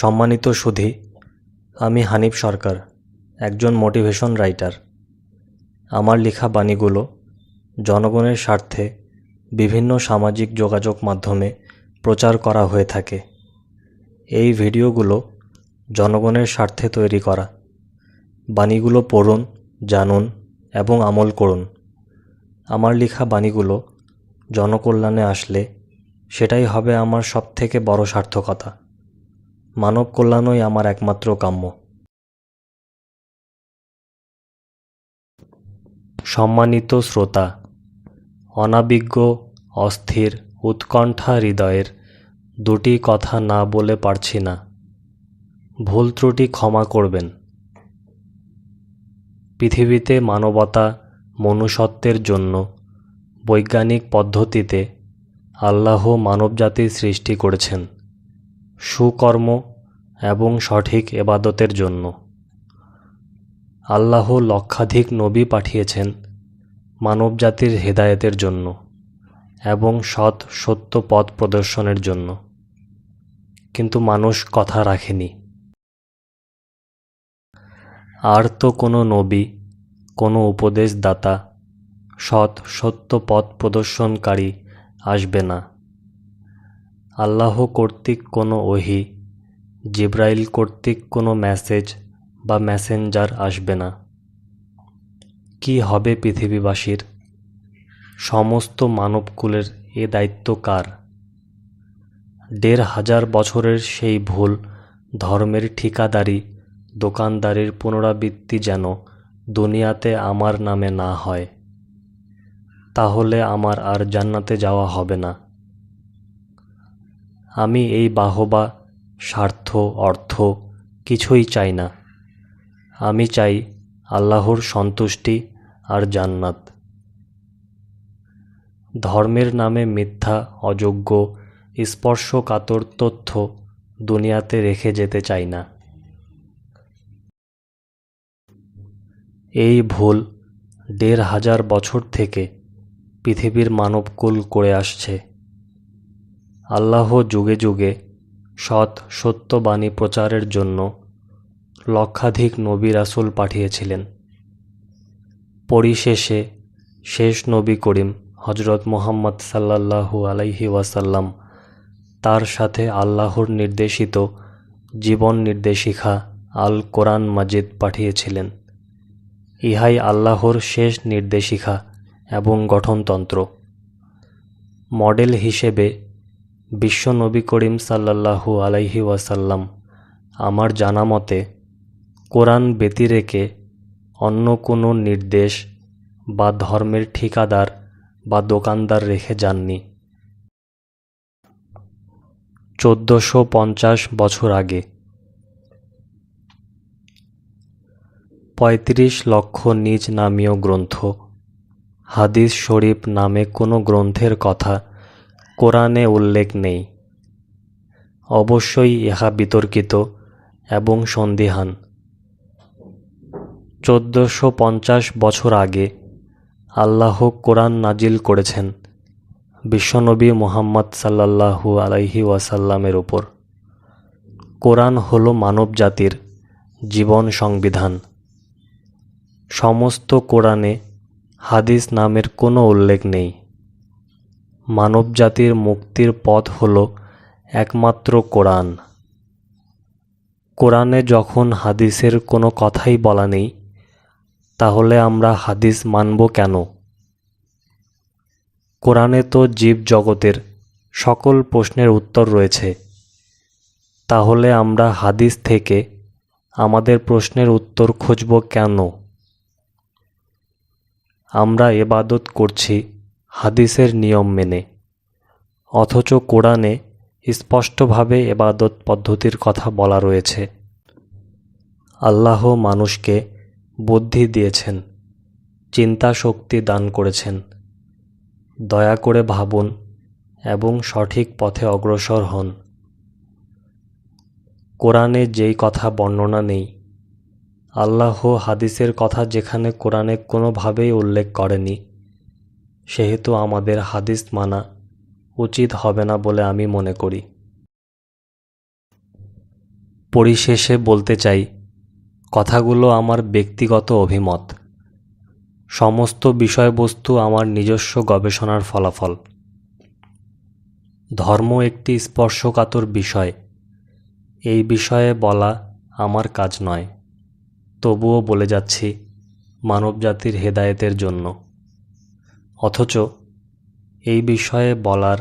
সম্মানিত সুধী, আমি হানিফ সরকার, একজন মোটিভেশন রাইটার। আমার লেখা বাণীগুলো জনগণের স্বার্থে বিভিন্ন সামাজিক যোগাযোগ মাধ্যমে প্রচার করা হয়ে থাকে। এই ভিডিওগুলো জনগণের স্বার্থে তৈরি করা। বাণীগুলো পড়ুন, জানুন এবং আমল করুন। আমার লেখা বাণীগুলো জনকল্যাণে আসলে সেটাই হবে আমার সবথেকে বড় সার্থকতা। মানব কল্যাণই আমার একমাত্র কাম্য। সম্মানিত শ্রোতা, অনাবিজ্ঞ, অস্থির, উৎকণ্ঠা হৃদয়ের দুটি কথা না বলে পারছি না। ভুল ত্রুটি ক্ষমা করবেন। পৃথিবীতে মানবতা মনুষ্যত্বের জন্য বৈজ্ঞানিক পদ্ধতিতে আল্লাহ মানবজাতির সৃষ্টি করেছেন। সুকর্ম এবং সঠিক এবাদতের জন্য। আল্লাহ লক্ষাধিক নবী পাঠিয়েছেন মানবজাতির হেদায়েতের জন্য এবং সৎ সত্য পথ প্রদর্শনের জন্য। কিন্তু মানুষ কথা রাখেনি। আর তো কোনো নবী, কোনো উপদেশদাতা সৎ সত্য পথ প্রদর্শনকারী আসবে না। আল্লাহ কর্তৃক কোনো ওহি, জিব্রাইল কর্তৃক কোনো মেসেজ বা মেসেঞ্জার আসবে না। কি হবে পৃথিবীবাসীর? সমস্ত মানবকুলের এ দায়িত্ব কার? দেড় হাজার বছরের সেই ভুল ধর্মের ঠিকাদারি, দোকানদারির পুনরাবৃত্তি যেন দুনিয়াতে আমার নামে না হয়, তাহলে আমার আর জান্নাতে যাওয়া হবে না। আমি এই বাহবা, স্বার্থ, অর্থ কিছুই চাই না। আমি চাই আল্লাহর সন্তুষ্টি আর জান্নাত। ধর্মের নামে মিথ্যা, অযোগ্য, স্পর্শকাতর তথ্য দুনিয়াতে রেখে যেতে চাই না। এই ভুল দেড় হাজার বছর থেকে পৃথিবীর মানবকুল করে আসছে। আল্লাহ যুগে যুগে সৎ সত্যবাণী প্রচারের জন্য লক্ষাধিক নবী রাসুল পাঠিয়েছিলেন। পরিশেষে শেষ নবী করিম হজরত মোহাম্মদ সাল্লাল্লাহু আলাইহি ওয়াসাল্লাম তার সাথে আল্লাহর নির্দেশিত জীবন নির্দেশিকা আল কোরআন মাজিদ পাঠিয়েছিলেন। ইহাই আল্লাহর শেষ নির্দেশিকা এবং গঠনতন্ত্র। মডেল হিসেবে বিশ্বনবী করিম সাল্লাল্লাহু আলাইহি ওয়াসাল্লাম আমার জানা মতে কোরআন ব্যতিরেকে অন্য কোনো নির্দেশ বা ধর্মের ঠিকাদার বা দোকানদার রেখে যাননি। চোদ্দোশো পঞ্চাশ বছর আগে পঁয়ত্রিশ লক্ষ নিজ নামীয় গ্রন্থ হাদিস শরীফ নামে কোনো গ্রন্থের কথা কোরআনে উল্লেখ নেই। অবশ্যই ইহা বিতর্কিত এবং সন্দিহান। চোদ্দোশো পঞ্চাশ বছর আগে আল্লাহ কোরআন নাজিল করেছেন বিশ্বনবী মোহাম্মদ সাল্লাল্লাহু আলাইহি ওয়াসাল্লামের ওপর কোরআন হল মানব জাতির জীবন সংবিধান। সমস্ত কোরআনে হাদিস নামের কোনো উল্লেখ নেই। মানবজাতির মুক্তির পথ হল একমাত্র কোরআন। কোরআনে যখন হাদিসের কোনো কথাই বলা নেই, তাহলে আমরা হাদিস মানব কেন? কোরআনে তো জীব জগতের সকল প্রশ্নের উত্তর রয়েছে। তাহলে আমরা হাদিস থেকে আমাদের প্রশ্নের উত্তর খুঁজব কেন? আমরা এবাদত করছি হাদিসের নিয়ম মেনে। অথচ কোরআনে স্পষ্টভাবে এবাদত পদ্ধতির কথা বলা রয়েছে। আল্লাহ মানুষকে বুদ্ধি দিয়েছেন চিন্তা শক্তি দান করেছেন। দয়া করে ভাবুন এবং সঠিক পথে অগ্রসর হন। কোরআনে যেই কথা বর্ণনা নেই, আল্লাহ হাদিসের কথা যেখানে কোরআনে কোনোভাবেই উল্লেখ করেনি। সেহেতু আমাদের হাদিস মানা উচিত হবে না বলে আমি মনে করি। পরিশেষে বলতে চাই, কথাগুলো আমার ব্যক্তিগত অভিমত। সমস্ত বিষয়বস্তু আমার নিজস্ব গবেষণার ফলাফল। ধর্ম একটি স্পর্শকাতর বিষয়। এই বিষয়ে বলা আমার কাজ নয়। তবুও বলে যাচ্ছি, মানবজাতির হেদায়েতের জন্য। অথচ এই বিষয়ে বলার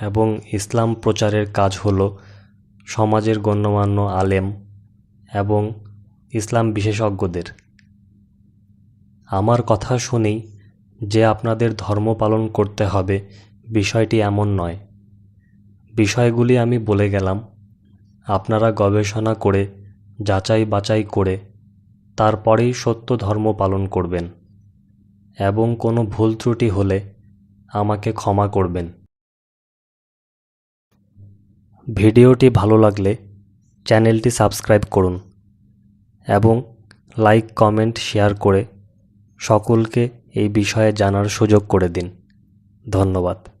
এবং ইসলাম প্রচারের কাজ হল সমাজের গণ্যমান্য আলেম এবং ইসলাম বিশেষজ্ঞদের। আমার কথা শুনেই যে আপনাদের ধর্ম পালন করতে হবে বিষয়টি এমন নয়। বিষয়গুলি আমি বলে গেলাম, আপনারা গবেষণা করে যাচাই বাছাই করে, তারপরেই সত্য ধর্ম পালন করবেন। এবং কোনো ভুল ত্রুটি হলে আমাকে ক্ষমা করবেন। ভিডিওটি ভালো লাগলে চ্যানেলটি সাবস্ক্রাইব করুন এবং লাইক, কমেন্ট, শেয়ার করে সকলকে এই বিষয়ে জানার সুযোগ করে দিন। ধন্যবাদ।